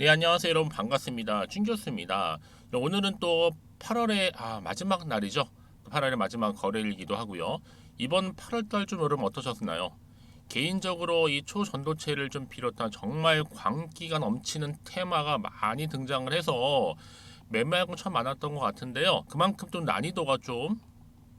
네 안녕하세요. 여러분 반갑습니다. 준교수입니다. 오늘은 또 8월의 아, 마지막 날이죠? 8월의 마지막 거래일기도 하고요. 이번 8월달 좀 여러분 어떠셨나요? 개인적으로 이 초전도체를 좀 비롯한 정말 광기가 넘치는 테마가 많이 등장을 해서 매매하고 참 많았던 것 같은데요. 그만큼 좀 난이도가 좀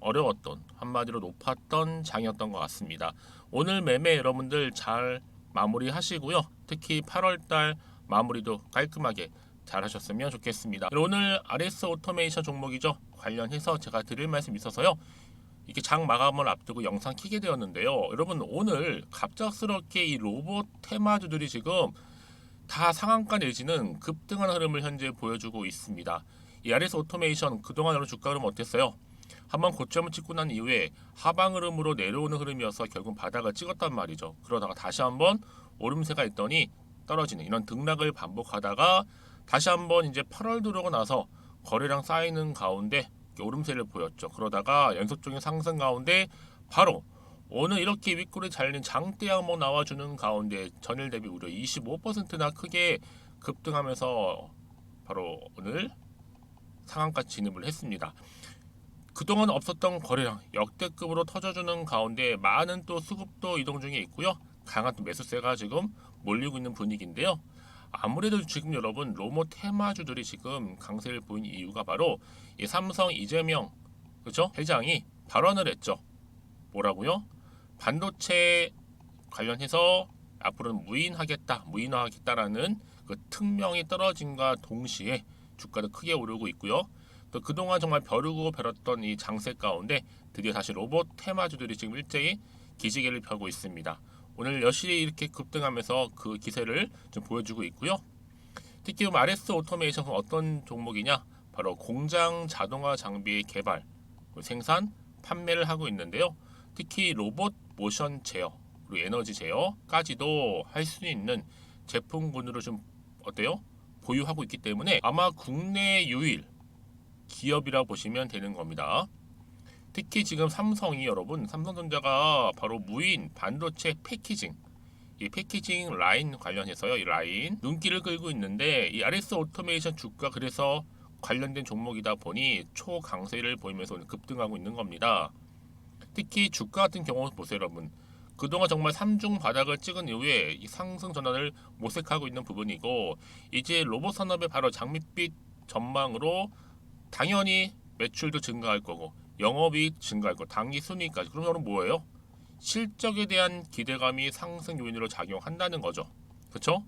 어려웠던 한마디로 높았던 장이었던 것 같습니다. 오늘 매매 여러분들 잘 마무리하시고요. 특히 8월달 마무리도 깔끔하게 잘 하셨으면 좋겠습니다. 오늘 RS 오토메이션 종목이죠. 관련해서 제가 드릴 말씀 있어서요. 이렇게 장 마감을 앞두고 영상 키게 되었는데요. 여러분 오늘 갑작스럽게 이 로봇 테마주들이 지금 다 상한가 내지는 급등한 흐름을 현재 보여주고 있습니다. 이 RS 오토메이션 그동안 여러분 주가 흐름 어땠어요? 한번 고점을 찍고 난 이후에 하방 흐름으로 내려오는 흐름이어서 결국 바닥을 찍었단 말이죠. 그러다가 다시 한번 오름세가 있더니 떨어지는 이런 등락을 반복하다가 다시 한번 이제 8월 들어오고 나서 거래량 쌓이는 가운데 오름세를 보였죠. 그러다가 연속적인 상승 가운데 바로 오늘 이렇게 윗골이 잘린 장대 한번 나와주는 가운데 전일 대비 무려 25%나 크게 급등하면서 바로 오늘 상한가 진입을 했습니다. 그동안 없었던 거래량 역대급으로 터져주는 가운데 많은 또 수급도 이동 중에 있고요. 강한 또 매수세가 지금 몰리고 있는 분위기인데요. 아무래도 지금 여러분 로모 테마주들이 지금 강세를 보인 이유가 바로 이 삼성 이재명 그죠 회장이 발언을 했죠. 뭐라고요? 반도체 관련해서 앞으로는 무인하겠다, 무인화하겠다라는 그 특명이 떨어짐과 동시에 주가도 크게 오르고 있고요. 또 그동안 정말 벼르고 벼렀던 이 장세 가운데 드디어 다시 로봇 테마주들이 지금 일제히 기지개를 펴고 있습니다. 오늘 여실히 이렇게 급등하면서 그 기세를 좀 보여주고 있고요. 특히 RS 오토메이션 어떤 종목이냐? 바로 공장 자동화 장비 개발, 생산, 판매를 하고 있는데요. 특히 로봇 모션 제어, 그리고 에너지 제어까지도 할 수 있는 제품군으로 좀 어때요? 보유하고 있기 때문에 아마 국내 유일 기업이라고 보시면 되는 겁니다. 특히 지금 삼성이 여러분 삼성전자가 바로 무인 반도체 패키징 이 패키징 라인 관련해서요 이 라인 눈길을 끌고 있는데 이 RS 오토메이션 주가 그래서 관련된 종목이다 보니 초강세를 보이면서 급등하고 있는 겁니다. 특히 주가 같은 경우 보세요 여러분 그동안 정말 삼중 바닥을 찍은 이후에 이 상승 전환을 모색하고 있는 부분이고 이제 로봇 산업의 바로 장밋빛 전망으로 당연히 매출도 증가할 거고 영업이익 증가할 거, 당기 순이익까지. 그럼 여러분 뭐예요? 실적에 대한 기대감이 상승 요인으로 작용한다는 거죠. 그렇죠?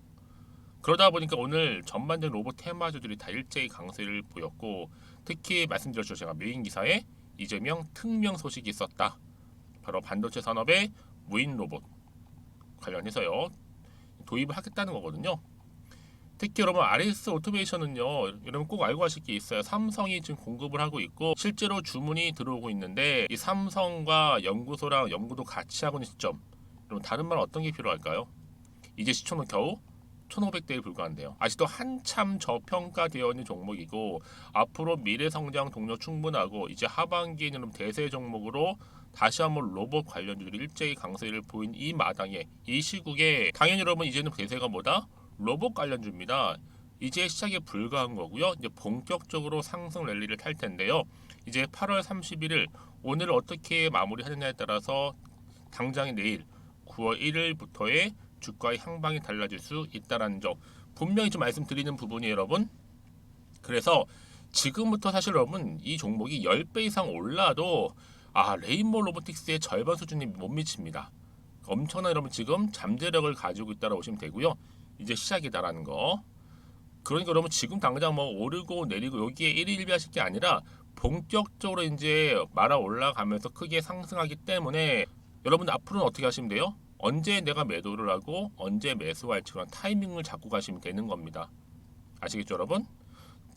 그러다 보니까 오늘 전반적인 로봇 테마주들이 다 일제히 강세를 보였고 특히 말씀드렸죠 제가 메인 기사에 이재명 특명 소식이 있었다. 바로 반도체 산업의 무인 로봇 관련해서요 도입을 하겠다는 거거든요. 특히 여러분 RS 오토메이션은요 여러분 꼭 알고 하실 게 있어요. 삼성이 지금 공급을 하고 있고 실제로 주문이 들어오고 있는데 이 삼성과 연구소랑 연구도 같이 하고 있는 시점 여러분 다른 말 어떤 게 필요할까요? 이제 시초는 겨우 1500대에 불과한데요. 아직도 한참 저평가되어 있는 종목이고 앞으로 미래 성장 동력 충분하고 이제 하반기에는 대세 종목으로 다시 한번 로봇 관련주들이 일제히 강세를 보인 이 마당에 이 시국에 당연히 여러분 이제는 대세가 뭐다 로봇 관련주입니다. 이제 시작에 불과한 거고요. 이제 본격적으로 상승 랠리를 탈 텐데요. 이제 8월 31일 오늘 어떻게 마무리하느냐에 따라서 당장의 내일 9월 1일부터의 주가의 향방이 달라질 수 있다라는 점 분명히 좀 말씀드리는 부분이 여러분. 그래서 지금부터 사실 여러분 이 종목이 10배 이상 올라도 아 레인보 로보틱스의 절반 수준이 못 미칩니다. 엄청난 여러분 지금 잠재력을 가지고 있다고 보시면 되고요. 이제 시작이다라는 거. 그러니까 여러분 지금 당장 뭐 오르고 내리고 여기에 1위 1비 하실 게 아니라 본격적으로 이제 말아 올라가면서 크게 상승하기 때문에 여러분 앞으로는 어떻게 하시면 돼요? 언제 내가 매도를 하고 언제 매수할지 그런 타이밍을 잡고 가시면 되는 겁니다. 아시겠죠 여러분?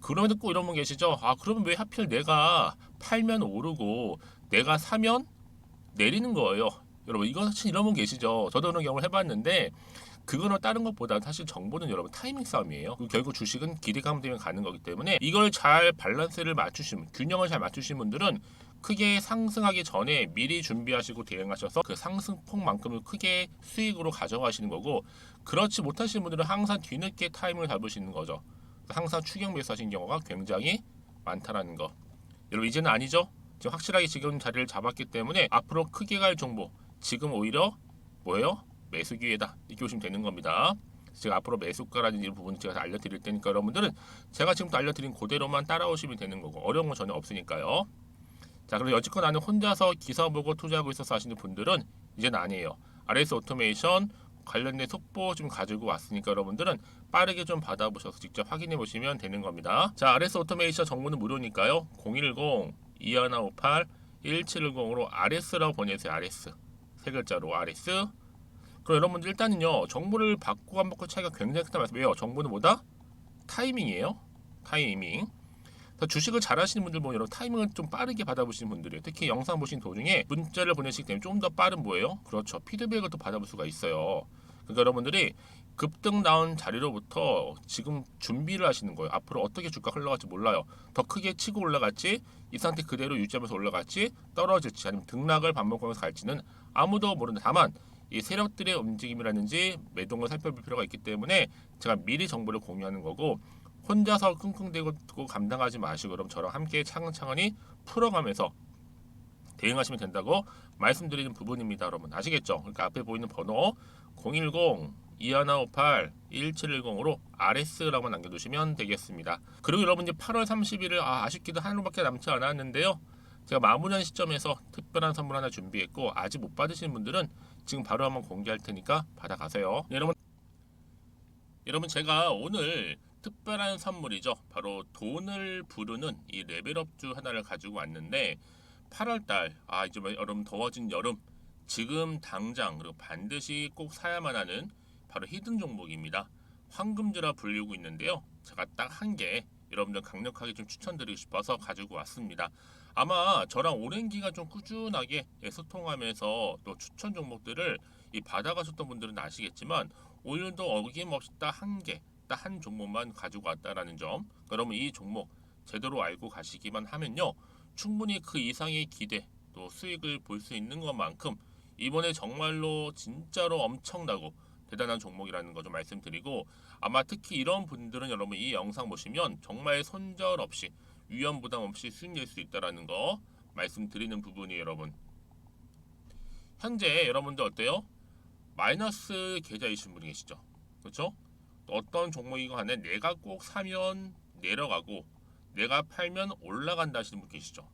그러면 꼭 이런 분 계시죠? 아 그러면 왜 하필 내가 팔면 오르고 내가 사면 내리는 거예요. 여러분 이거 사실 이런 분 계시죠? 저도 그런 경험을 해봤는데 그거는 다른 것보다 사실 정보는 여러분 타이밍 싸움이에요. 그 결국 주식은 기대감 때문에 가는 거기 때문에 이걸 잘 밸런스를 맞추시면 균형을 잘 맞추신 분들은 크게 상승하기 전에 미리 준비하시고 대응하셔서 그 상승폭만큼을 크게 수익으로 가져가시는 거고 그렇지 못하시는 분들은 항상 뒤늦게 타이밍을 잡으시는 거죠. 항상 추격 매수하신 경우가 굉장히 많다라는 거. 여러분 이제는 아니죠? 지금 확실하게 지금 자리를 잡았기 때문에 앞으로 크게 갈 정보 지금 오히려 뭐예요? 매수 기회다 이렇게 보시면 되는 겁니다. 제가 앞으로 매수가라는 이 부분을 제가 다 알려드릴 테니까 여러분들은 제가 지금부터 알려드린 그대로만 따라오시면 되는 거고 어려운 건 전혀 없으니까요. 자 그리고 여지껏 나는 혼자서 기사 보고 투자하고 있어서 하시는 분들은 이제는 아니에요. RS 오토메이션 관련된 속보 좀 가지고 왔으니까 여러분들은 빠르게 좀 받아보셔서 직접 확인해 보시면 되는 겁니다. 자 RS 오토메이션 정보는 무료니까요. 010 2158 1710으로 RS라고 보내세요. RS 세 글자로 RS 그럼 여러분들 일단은요 정보를 받고 안 받고 차이가 굉장히 크다 말씀 왜요? 정보는 뭐다? 타이밍이에요. 타이밍. 주식을 잘하시는 분들 보면 여러분 타이밍을 좀 빠르게 받아보시는 분들이에요. 특히 영상 보신 도중에 문자를 보내시기 때문에 좀 더 빠른 뭐예요? 그렇죠. 피드백을 또 받아볼 수가 있어요. 그러니까 여러분들이 급등 나온 자리로부터 지금 준비를 하시는 거예요. 앞으로 어떻게 주가 흘러갈지 몰라요. 더 크게 치고 올라갈지 이 상태 그대로 유지하면서 올라갈지 떨어질지 아니면 등락을 반복하면서 갈지는 아무도 모르는 다만 이 세력들의 움직임이라든지 매동을 살펴볼 필요가 있기 때문에 제가 미리 정보를 공유하는 거고 혼자서 끙끙대고 감당하지 마시고 그럼 저랑 함께 차근차근히 풀어가면서 대응하시면 된다고 말씀드리는 부분입니다, 여러분. 아시겠죠? 그러니까 앞에 보이는 번호 010 2158 1710으로 RS라고 남겨두시면 되겠습니다. 그리고 여러분 이제 8월 30일을 아, 아쉽게도 하루밖에 남지 않았는데요. 제가 마무리한 시점에서 특별한 선물 하나 준비했고 아직 못 받으신 분들은 지금 바로 한번 공개할 테니까 받아가세요. 네, 여러분, 여러분 제가 오늘 특별한 선물이죠. 바로 돈을 부르는 이 레벨업주 하나를 가지고 왔는데 8월달 아 이제 뭐 여름 더워진 여름 지금 당장 그리고 반드시 꼭 사야만 하는 바로 히든 종목입니다. 황금주라 불리고 있는데요. 제가 딱 한 개 여러분들 강력하게 좀 추천드리고 싶어서 가지고 왔습니다. 아마 저랑 오랜 기간 좀 꾸준하게 예, 소통하면서 또 추천 종목들을 이 받아가셨던 분들은 아시겠지만 오늘도 어김없이 딱 한 개, 딱 한 종목만 가지고 왔다라는 점. 그러면 이 종목 제대로 알고 가시기만 하면요. 충분히 그 이상의 기대 또 수익을 볼 수 있는 것만큼 이번에 정말로 진짜로 엄청나고 대단한 종목이라는 거 좀 말씀드리고 아마 특히 이런 분들은 여러분 이 영상 보시면 정말 손절 없이 위험 부담 없이 수익 낼 수 있다라는 거 말씀드리는 부분이에요 여러분 현재 여러분들 어때요? 마이너스 계좌이신 분이 계시죠 그렇죠? 어떤 종목이건 간에 내가 꼭 사면 내려가고 내가 팔면 올라간다 하시는 분 계시죠.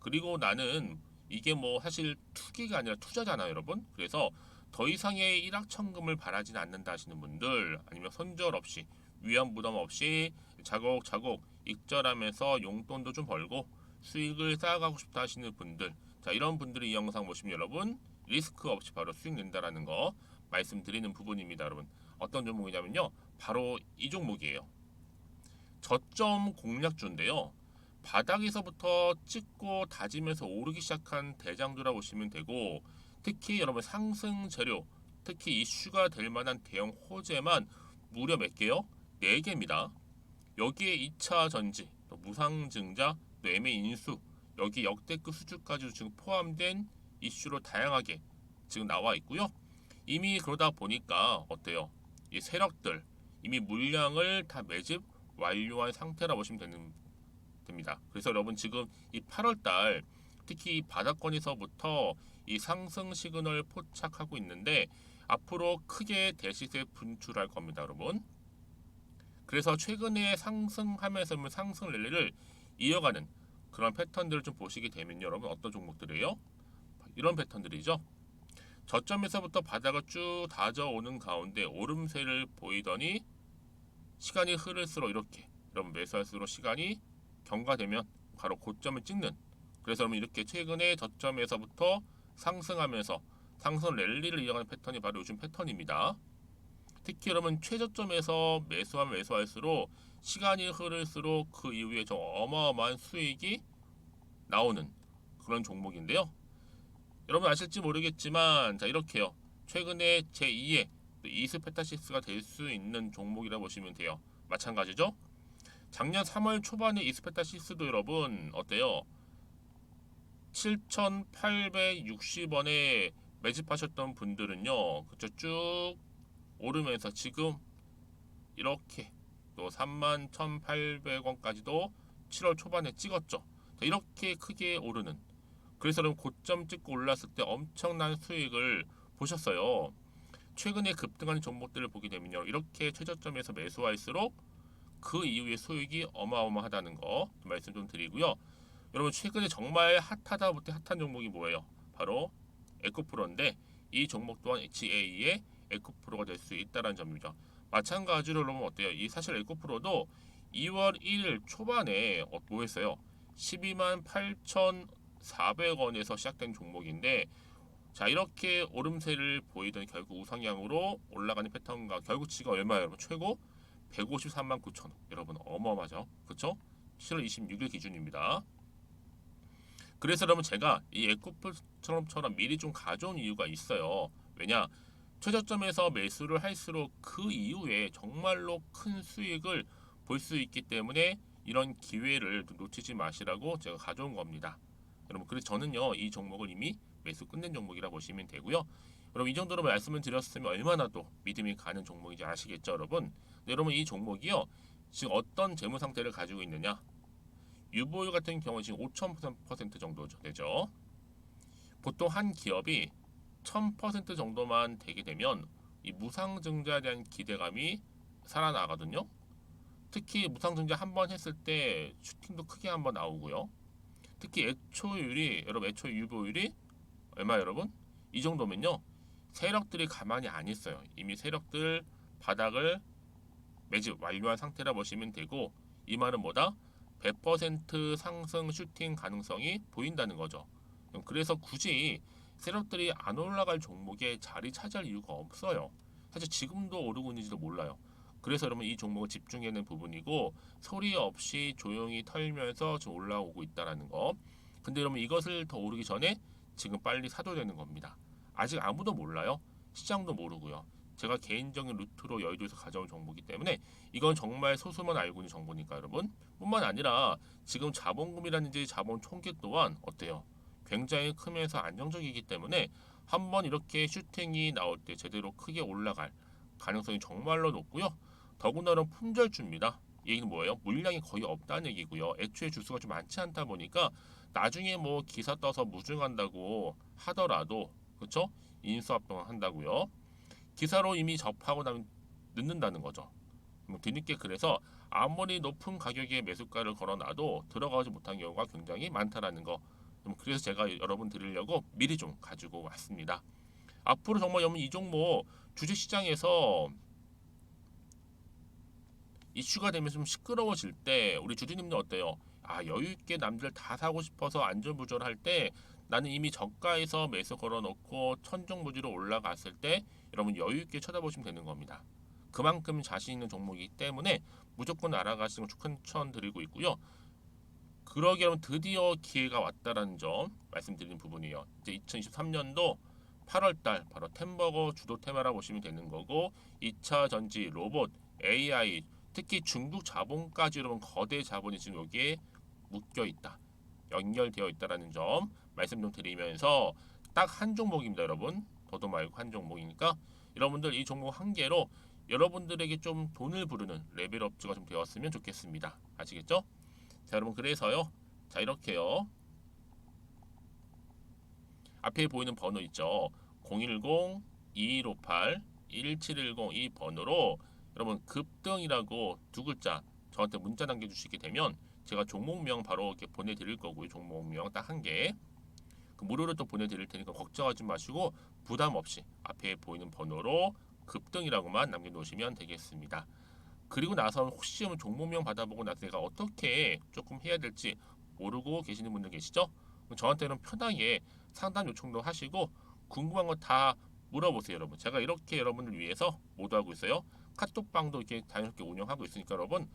그리고 나는 이게 뭐 사실 투기가 아니라 투자잖아요, 여러분. 그래서 더 이상의 일확천금을 바라진 않는다 하시는 분들 아니면 손절 없이 위험 부담 없이 자곡자곡 익절하면서 용돈도 좀 벌고 수익을 쌓아가고 싶다 하시는 분들 자 이런 분들이 이 영상 보시면 여러분 리스크 없이 바로 수익 낸다라는 거 말씀드리는 부분입니다 여러분 어떤 종목이냐면요 바로 이 종목이에요 저점 공략주인데요. 바닥에서부터 찍고 다지면서 오르기 시작한 대장주라 보시면 되고 특히 여러분 상승 재료 특히 이슈가 될 만한 대형 호재만 무려 몇 개요? 4개입니다. 여기에 2차 전지, 또 무상증자, 또 매매 인수, 여기 역대급 수주까지 지금 포함된 이슈로 다양하게 지금 나와 있고요. 이미 그러다 보니까 어때요? 이 세력들 이미 물량을 다 매집 완료한 상태라 보시면 되는, 됩니다. 그래서 여러분 지금 이 8월달 특히 이 바닥권에서부터 이 상승 시그널 포착하고 있는데 앞으로 크게 대시세 분출할 겁니다, 여러분. 그래서 최근에 상승하면서 상승 랠리를 이어가는 그런 패턴들을 좀 보시게 되면 여러분 어떤 종목들이에요? 이런 패턴들이죠. 저점에서부터 바닥을 쭉 다져오는 가운데 오름세를 보이더니 시간이 흐를수록 이렇게 여러분 매수할수록 시간이 경과되면 바로 고점을 찍는 그래서 여러분 이렇게 최근에 저점에서부터 상승하면서 상승 랠리를 이어가는 패턴이 바로 요즘 패턴입니다. 특히 여러분 최저점에서 매수하면 매수할수록 시간이 흐를수록 그 이후에 좀 어마어마한 수익이 나오는 그런 종목인데요. 여러분 아실지 모르겠지만 자 이렇게요. 최근에 제2의 이스페타시스가 될 수 있는 종목이라 보시면 돼요. 마찬가지죠. 작년 3월 초반에 이스페타시스도 여러분 어때요? 7,860원에 매집하셨던 분들은요. 그쵸 쭉 오르면서 지금 이렇게 또 31,800원까지도 7월 초반에 찍었죠. 자, 이렇게 크게 오르는 그래서 그럼 고점 찍고 올랐을 때 엄청난 수익을 보셨어요. 최근에 급등하는 종목들을 보게 되면요. 이렇게 최저점에서 매수할수록 그 이후에 수익이 어마어마하다는 거 말씀 좀 드리고요. 여러분 최근에 정말 핫하다 못해 핫한 종목이 뭐예요? 바로 에코프로인데 이 종목 또한 HA의 에코프로가 될 수 있다는 점이죠. 마찬가지로 여러분 어때요? 이 사실 에코프로도 2월 1일 초반에 어, 뭐 했어요? 12만 8,400원에서 시작된 종목인데 자 이렇게 오름세를 보이던 결국 우상향으로 올라가는 패턴과 결국 지금 얼마예요 여러분? 최고 153만 9천 원. 여러분 어마어마하죠? 그쵸? 7월 26일 기준입니다. 그래서 여러분 제가 이 에코프처럼처럼 미리 좀 가져온 이유가 있어요. 왜냐 최저점에서 매수를 할수록 그 이후에 정말로 큰 수익을 볼 수 있기 때문에 이런 기회를 놓치지 마시라고 제가 가져온 겁니다 여러분 그래서 저는요 이 종목을 이미 매수 끝낸 종목이라 보시면 되고요. 여러분 이 정도로 말씀을 드렸으면 얼마나 또 믿음이 가는 종목인지 아시겠죠, 여러분? 네, 여러분 이 종목이요 지금 어떤 재무 상태를 가지고 있느냐? 유보율 같은 경우 지금 5,000% 정도 되죠. 보통 한 기업이 1,000% 정도만 되게 되면 이 무상증자에 대한 기대감이 살아나거든요. 특히 무상증자 한 번 했을 때 슈팅도 크게 한 번 나오고요. 특히 애초율이 여러분 애초 유보율이 얼마 여러분? 이 정도면요. 세력들이 가만히 안 있어요. 이미 세력들 바닥을 매집 완료한 상태라 보시면 되고 이 말은 뭐다? 100% 상승 슈팅 가능성이 보인다는 거죠. 그래서 굳이 세력들이 안 올라갈 종목에 자리 차지할 이유가 없어요. 사실 지금도 오르고 있는지도 몰라요. 그래서 여러분 이 종목을 집중하는 부분이고 소리 없이 조용히 털면서 지금 올라오고 있다라는 거. 근데 여러분 이것을 더 오르기 전에 지금 빨리 사도 되는 겁니다. 아직 아무도 몰라요. 시장도 모르고요. 제가 개인적인 루트로 여의도에서 가져온 정보이기 때문에 이건 정말 소수만 알고 있는 정보니까 여러분 뿐만 아니라 지금 자본금이라든지 자본 총계 또한 어때요? 굉장히 크면서 안정적이기 때문에 한번 이렇게 슈팅이 나올 때 제대로 크게 올라갈 가능성이 정말로 높고요. 더군다나 품절주입니다. 얘기는 뭐예요? 물량이 거의 없다는 얘기고요. 애초에 주수가 좀 많지 않다 보니까 나중에 뭐 기사 떠서 무증한다고 하더라도 그렇죠? 인수합병 한다고요. 기사로 이미 접하고 나면 늦는다는 거죠. 뭐 뒤늦게 그래서 아무리 높은 가격에 매수가를 걸어놔도 들어가지 못한 경우가 굉장히 많다라는 거. 그래서 제가 여러분 드리려고 미리 좀 가지고 왔습니다. 앞으로 정말 여러분 이 종목 주식 시장에서 이슈가 되면서 좀 시끄러워질 때 우리 주주님들 어때요? 아 여유 있게 남들 다 사고 싶어서 안전부절할 때 나는 이미 저가에서 매수 걸어놓고 천정부지로 올라갔을 때 여러분 여유 있게 쳐다보시면 되는 겁니다. 그만큼 자신 있는 종목이기 때문에 무조건 알아가시는 걸 추천드리고 있고요. 그러기 여러분 드디어 기회가 왔다라는 점 말씀드리는 부분이에요. 이제 2023년도 8월달 바로 템버거 주도 테마라 보시면 되는 거고 2차 전지, 로봇, AI 특히 중국 자본까지 여러분 거대 자본이 지금 여기에 묶여 있다. 연결되어 있다라는 점 말씀 좀 드리면서 딱 한 종목입니다, 여러분. 더도 말고 한 종목이니까 여러분들 이 종목 한 개로 여러분들에게 좀 돈을 부르는 레벨업주가 좀 되었으면 좋겠습니다. 아시겠죠? 자, 여러분 그래서요. 자, 이렇게요. 앞에 보이는 번호 있죠. 010 2158 1710 이 번호로 여러분 급등이라고 두 글자 저한테 문자 남겨주시게 되면 제가 종목명 바로 이렇게 보내드릴 거고요. 종목명 딱 한 개. 그 무료로 또 보내드릴 테니까 걱정하지 마시고 부담 없이 앞에 보이는 번호로 급등이라고만 남겨놓으시면 되겠습니다. 그리고 나서 혹시 종목명 받아보고 나서 내가 어떻게 조금 해야 될지 모르고 계시는 분들 계시죠? 저한테는 편하게 상담 요청도 하시고 궁금한 거 다 물어보세요, 여러분. 제가 이렇게 여러분을 위해서 모두 하고 있어요. 카톡방도 이렇게 자연스럽게 운영하고 있으니까 여러분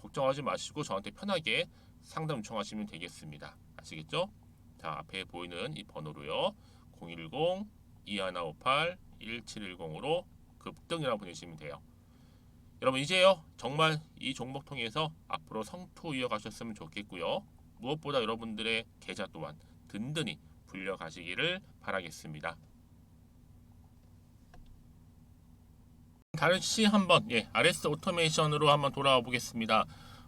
걱정하지 마시고 저한테 편하게 상담 요청하시면 되겠습니다. 아시겠죠? 자 앞에 보이는 이 번호로요. 010 2158 1710으로 급등이라고 보내시면 돼요. 여러분 이제요 정말 이 종목 통해서 앞으로 성투 이어가셨으면 좋겠고요. 무엇보다 여러분들의 계좌 또한 든든히 불려가시기를 바라겠습니다. 다시 한번 예, RS 오토메이션으로 한번 돌아와 보겠습니다.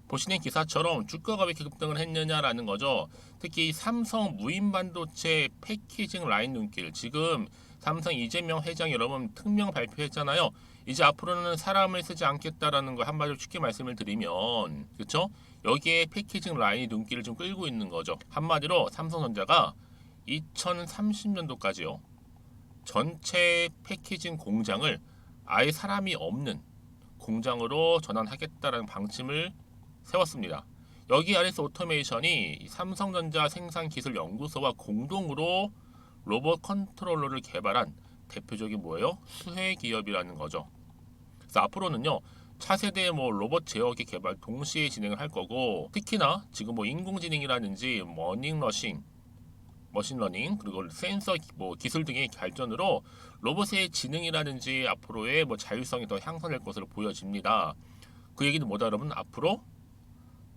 보시는 기사처럼 주가가 왜 급등을 했느냐라는 거죠. 특히 삼성 무인 반도체 패키징 라인 눈길 지금 삼성 이재명 회장 여러분 특명 발표했잖아요. 이제 앞으로는 사람을 쓰지 않겠다라는 걸 한마디로 쉽게 말씀을 드리면 그렇죠? 여기에 패키징 라인이 눈길을 좀 끌고 있는 거죠. 한마디로 삼성전자가 2030년도까지요. 전체 패키징 공장을 아예 사람이 없는 공장으로 전환하겠다라는 방침을 세웠습니다. 여기 아래서 오토메이션이 삼성전자 생산기술연구소와 공동으로 로봇 컨트롤러를 개발한 대표적인 뭐예요? 수혜 기업이라는 거죠. 그래서 앞으로는요 차세대 뭐 로봇 제어기 개발 동시에 진행을 할 거고 특히나 지금 뭐 인공지능이라든지 머닝러싱 머신러닝 그리고 센서 뭐 기술 등의 발전으로 로봇의 지능이라든지 앞으로의 뭐 자율성이 더 향상될 것으로 보여집니다. 그 얘기는 뭐다 여러분 앞으로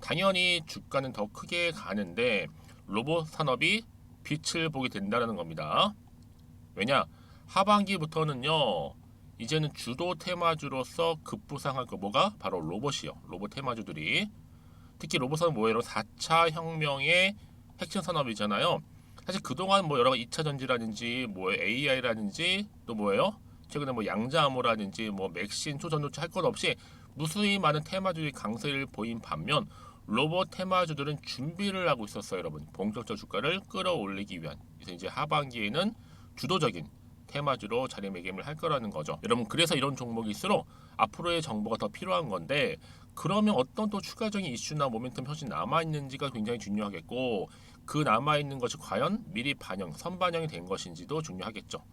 당연히 주가는 더 크게 가는데 로봇 산업이 빛을 보게 된다는 겁니다. 왜냐? 하반기부터는요 이제는 주도 테마주로서 급부상할 거 뭐가? 바로 로봇이요. 로봇 테마주들이. 특히 로봇은 뭐예요? 4차 혁명의 핵심 산업이잖아요. 사실 그동안 뭐 여러 가지 2차 전지라든지 뭐 AI라든지 또 뭐예요? 최근에 뭐 양자암호라든지 뭐 맥신 초전도체 할것 없이 무수히 많은 테마주들이 강세를 보인 반면 로봇 테마주들은 준비를 하고 있었어요 여러분 본격적 주가를 끌어올리기 위한 그래서 이제 하반기에는 주도적인 테마주로 자리매김을 할 거라는 거죠. 여러분 그래서 이런 종목일수록 앞으로의 정보가 더 필요한 건데 그러면 어떤 또 추가적인 이슈나 모멘텀 현실 남아 있는지가 굉장히 중요하겠고 그 남아 있는 것이 과연 미리 반영, 선반영이 된 것인지도 중요하겠죠.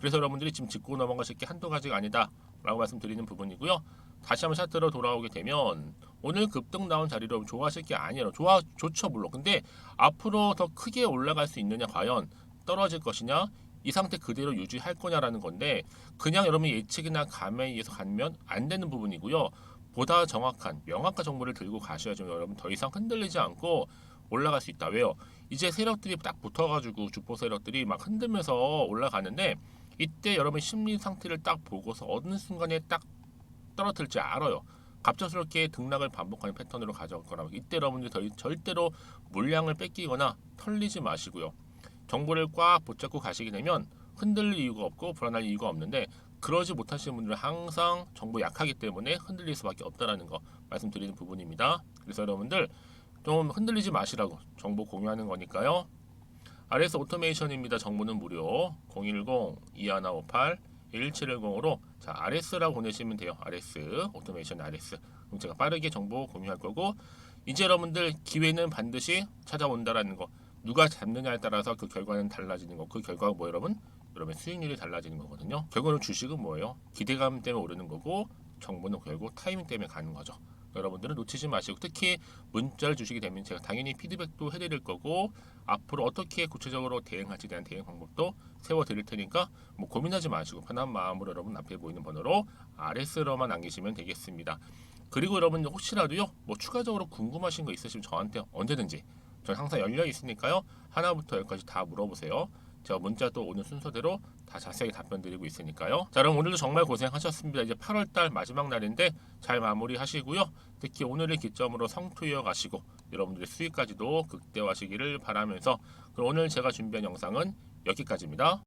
그래서 여러분들이 지금 짚고 넘어가실 게 한두 가지가 아니다라고 말씀드리는 부분이고요. 다시 한번 차트로 돌아오게 되면 오늘 급등 나온 자리로 좋아하실 게 아니에요. 좋아 좋죠 물론. 근데 앞으로 더 크게 올라갈 수 있느냐 과연 떨어질 것이냐 이 상태 그대로 유지할 거냐라는 건데 그냥 여러분 예측이나 감에 의해서 가면 안 되는 부분이고요. 보다 정확한 명확한 정보를 들고 가셔야죠. 여러분 더 이상 흔들리지 않고 올라갈 수 있다. 왜요? 이제 세력들이 딱 붙어가지고 주포 세력들이 막 흔들면서 올라가는데 이때 여러분 심리 상태를 딱 보고서 어느 순간에 딱 떨어뜨릴지 알아요. 갑작스럽게 등락을 반복하는 패턴으로 가져올 거라. 이때 여러분들 더 절대로 물량을 뺏기거나 털리지 마시고요. 정보를 꽉 붙잡고 가시게 되면 흔들릴 이유가 없고 불안할 이유가 없는데 그러지 못하시는 분들은 항상 정보 약하기 때문에 흔들릴 수밖에 없다라는 거 말씀드리는 부분입니다. 그래서 여러분들 좀 흔들리지 마시라고 정보 공유하는 거니까요. RS 오토메이션입니다. 정보는 무료 010-2158-1710으로 자 RS라고 보내시면 돼요. RS 오토메이션 RS 그럼 제가 빠르게 정보 공유할 거고 이제 여러분들 기회는 반드시 찾아온다라는 거 누가 잡느냐에 따라서 그 결과는 달라지는 거. 그 결과가 뭐 여러분? 여러분 수익률이 달라지는 거거든요. 결국은 주식은 뭐예요? 기대감 때문에 오르는 거고 정보는 결국 타이밍 때문에 가는 거죠. 여러분들은 놓치지 마시고 특히 문자를 주시게 되면 제가 당연히 피드백도 해드릴 거고 앞으로 어떻게 구체적으로 대응할지 대한 대응 방법도 세워드릴 테니까 뭐 고민하지 마시고 편한 마음으로 여러분 앞에 보이는 번호로 RS로만 남기시면 되겠습니다. 그리고 여러분 혹시라도요 뭐 추가적으로 궁금하신 거 있으시면 저한테 언제든지 저는 항상 열려 있으니까요. 하나부터 열까지 다 물어보세요. 제가 문자 또 오는 순서대로 다 자세하게 답변 드리고 있으니까요. 자, 그럼 오늘도 정말 고생하셨습니다. 이제 8월달 마지막 날인데 잘 마무리하시고요. 특히 오늘을 기점으로 성투이어 가시고 여러분들의 수익까지도 극대화하시기를 바라면서 그럼 오늘 제가 준비한 영상은 여기까지입니다.